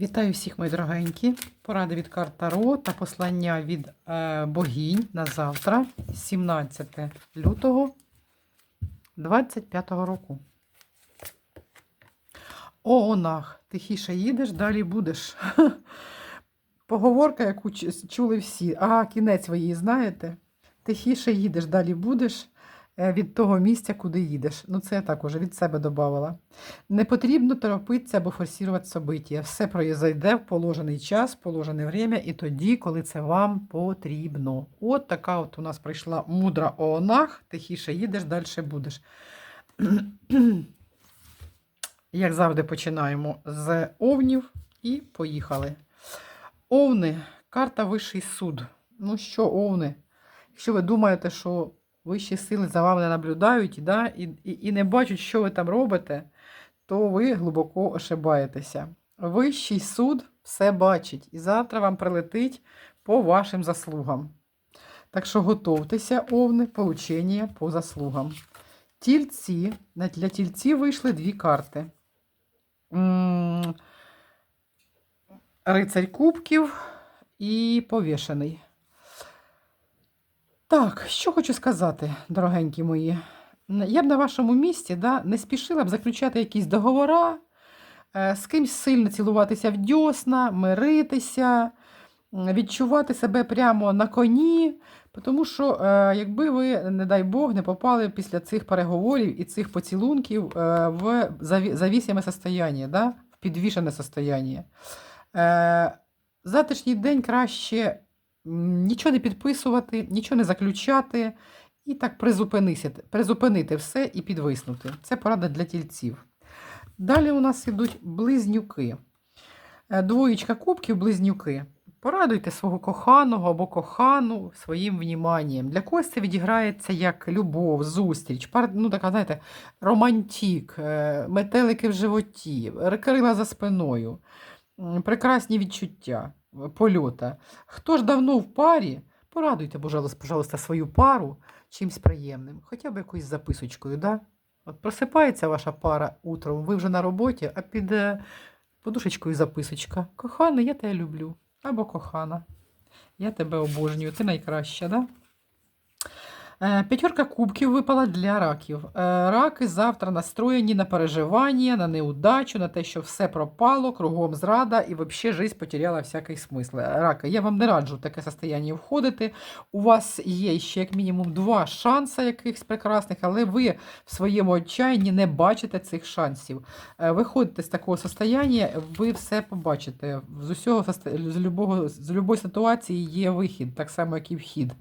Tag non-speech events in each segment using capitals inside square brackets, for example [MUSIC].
Вітаю всіх, мої дорогенькі. Поради від карт Таро та послання від е, богінь на завтра, 17 лютого 25 року. О, онах, тихіше їдеш, далі будеш. [LAUGHS] Поговорка, яку чули всі. А, кінець ви її знаєте. Тихіше їдеш, далі будеш від того місця, куди їдеш. Ну, це я так уже від себе додавала. Не потрібно торопитися або форсувати собиття. Все произойде в положений час, положене время і тоді, коли це вам потрібно. От така от у нас прийшла мудра оонах, тихіше їдеш, далі будеш. [CLEARS THROAT] Як завжди, починаємо з овнів і поїхали. Овни, карта Вищий суд. Ну що, овни? Якщо ви думаєте, що вищі сили за вами не наблюдають да, і, і, і не бачать, що ви там робите, то ви глибоко ошибаєтеся. Вищий суд все бачить, і завтра вам прилетить по вашим заслугам. Так що готовтеся, овни, получення по заслугам. Тільці. Для тільці вийшли дві карти. Рицарь кубків і повішений. Так, що хочу сказати, дорогенькі мої. Я б на вашому місці да, не спішила б заключати якісь договори, е, з кимсь сильно цілуватися в дьосна, миритися, відчувати себе прямо на коні. Тому що, е, якби ви, не дай Бог, не попали після цих переговорів і цих поцілунків е, в заві- завісіме состояние, да? в підвішене состояние. Е, завтрашній день краще нічого не підписувати, нічого не заключати і так призупинися, призупинити все і підвиснути. Це порада для тільців. Далі у нас ідуть близнюки. Е, Двоєчка кубків, близнюки. Порадуйте свого коханого або кохану своїм вніманням. Для когось це відіграється як любов, зустріч, ну така, знаєте, романтик, е, метелики в животі, крила за спиною, прекрасні відчуття, е, польота. Хто ж давно в парі, порадуйте, пожалуйста, свою пару чимсь приємним, хоча б якоюсь записочкою. Да? От просипається ваша пара утром, ви вже на роботі, а під е, подушечкою записочка. Коханий, я тебе люблю. Або кохана. Я тебе обожнюю. Ти найкраща, да? Е, П'ятерка кубків випала для раків. Е, Раки завтра настроєні на переживання, на неудачу, на те, що все пропало, кругом зрада і взагалі життя потеряла всякий смисл. Раки, я вам не раджу в таке состояння входити. У вас є ще як мінімум два шанси якихось прекрасних, але ви в своєму отчаянні не бачите цих шансів. Е, Виходите з такого состояння, ви все побачите. З усього з любого з любої ситуації є вихід, так само, як і вхід.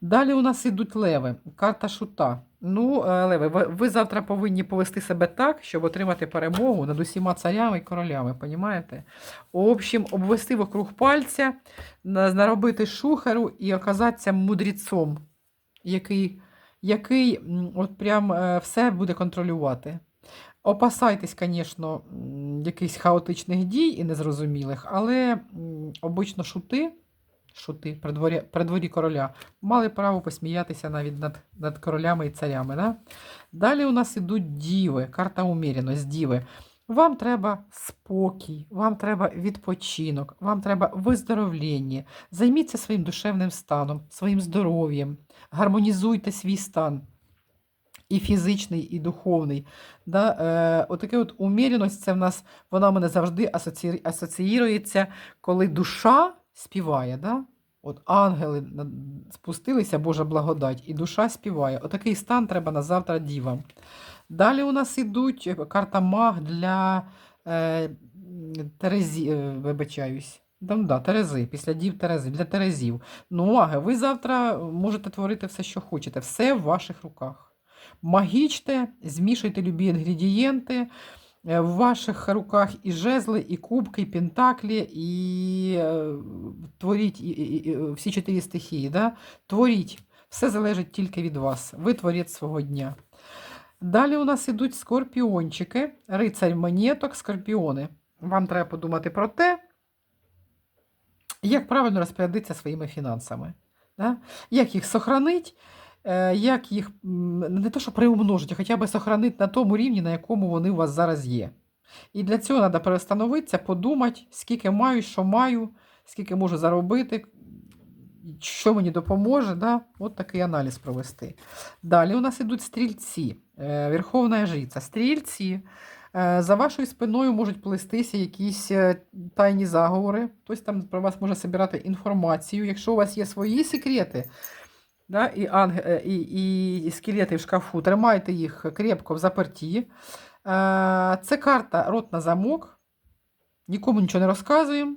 Далі у нас ідуть леви. Карта шута. Ну, е, леви, ви, завтра повинні повести себе так, щоб отримати перемогу над усіма царями і королями, понімаєте? В общем, обвести вокруг пальця, наробити шухеру і оказатися мудрецом, який, який от прям е, все буде контролювати. Опасайтесь, звісно, якихось хаотичних дій і незрозумілих, але обично шути, шути при дворі, при дворі короля мали право посміятися навіть над, над королями і царями. Да? Далі у нас ідуть діви, карта уміряність, діви. Вам треба спокій, вам треба відпочинок, вам треба виздоровлення. Займіться своїм душевним станом, своїм здоров'ям, гармонізуйте свій стан. І фізичний, і духовний. Да? Е, отаке от уміряність, це в нас, вона в мене завжди асоці... асоціюється, коли душа співає. Да? От ангели спустилися, Божа благодать, і душа співає. Отакий стан треба на завтра дівам. Далі у нас ідуть е, карта маг для е, Терезі, е, вибачаюсь. Ну да, Терези, після дів Терези, для Терезів. Ну, маги, ви завтра можете творити все, що хочете, все в ваших руках. Магічте, змішуйте любі інгредієнти. Е, В ваших руках і жезли, і кубки, і пентаклі, і е, творіть і, всі чотири стихії. Да? Творіть. Все залежить тільки від вас. Ви творець свого дня. Далі у нас ідуть скорпіончики, рицарь монеток, скорпіони. Вам треба подумати про те, як правильно розпорядитися своїми фінансами. Да? Як їх сохранить, е, як їх не те, що приумножити, а хоча б сохранити на тому рівні, на якому вони у вас зараз є. І для цього треба перестановитися, подумати, скільки маю, що маю, скільки можу заробити, що мені допоможе. Да? От такий аналіз провести. Далі у нас ідуть стрільці, е, Верховна жриця. Стрільці. е, За вашою спиною можуть плестися якісь е, тайні заговори. Хтось там про вас може збирати інформацію. Якщо у вас є свої секрети, да, і, анг... е, і, і скелети в шкафу, тримайте їх крепко в заперті. Е, Це карта рот на замок. Нікому нічого не розказуємо.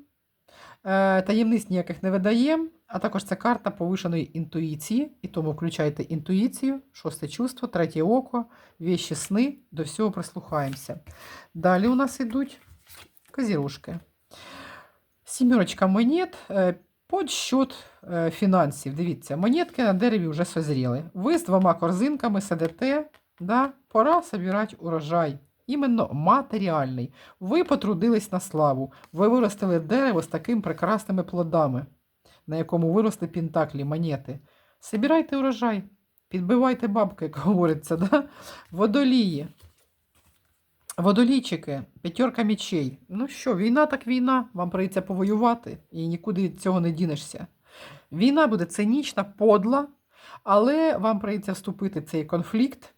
Е, Таємниць ніяких не видаємо. А також це карта повишеної інтуїції, і тому включайте інтуїцію, шосте чувство, третє око, вещі сни, до всього прислухаємося. Далі у нас ідуть козірушки. Сімерочка монет. Подсчет е, фінансів. Дивіться, монетки на дереві вже созріли. Ви з двома корзинками сидите, да? пора собирати урожай. Іменно матеріальний. Ви потрудились на славу. Ви виростили дерево з такими прекрасними плодами, на якому виросли пентаклі, монети. Собирайте урожай, підбивайте бабки, як говориться, да? водолії. Водолійчики, п'ятерка мечей. Ну що, війна так війна, вам прийдеться повоювати і нікуди від цього не дінешся. Війна буде цинічна, подла, але вам прийдеться вступити в цей конфлікт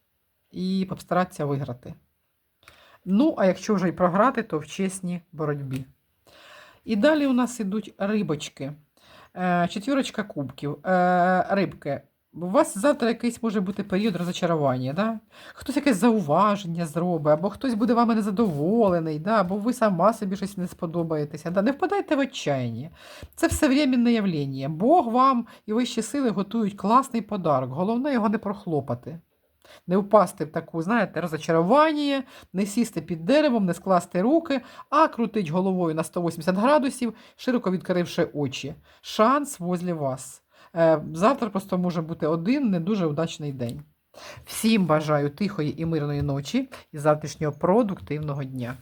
і постаратися виграти. Ну, а якщо вже й програти, то в чесній боротьбі. І далі у нас ідуть рибочки. Е, Четвірочка кубків. Е, Рибки. У вас завтра якийсь може бути період розочарування, да? хтось якесь зауваження зробить, або хтось буде вами незадоволений, да? або ви сама собі щось не сподобаєтеся. Да? Не впадайте в отчаяння. Це все временне явлення. Бог вам і вищі сили готують класний подарок. Головне його не прохлопати. Не впасти в таку, знаєте, розочарування, не сісти під деревом, не скласти руки, а крутить головою на 180 градусів, широко відкривши очі. Шанс возле вас. Е, Завтра просто може бути один не дуже удачний день. Всім бажаю тихої і мирної ночі і завтрашнього продуктивного дня.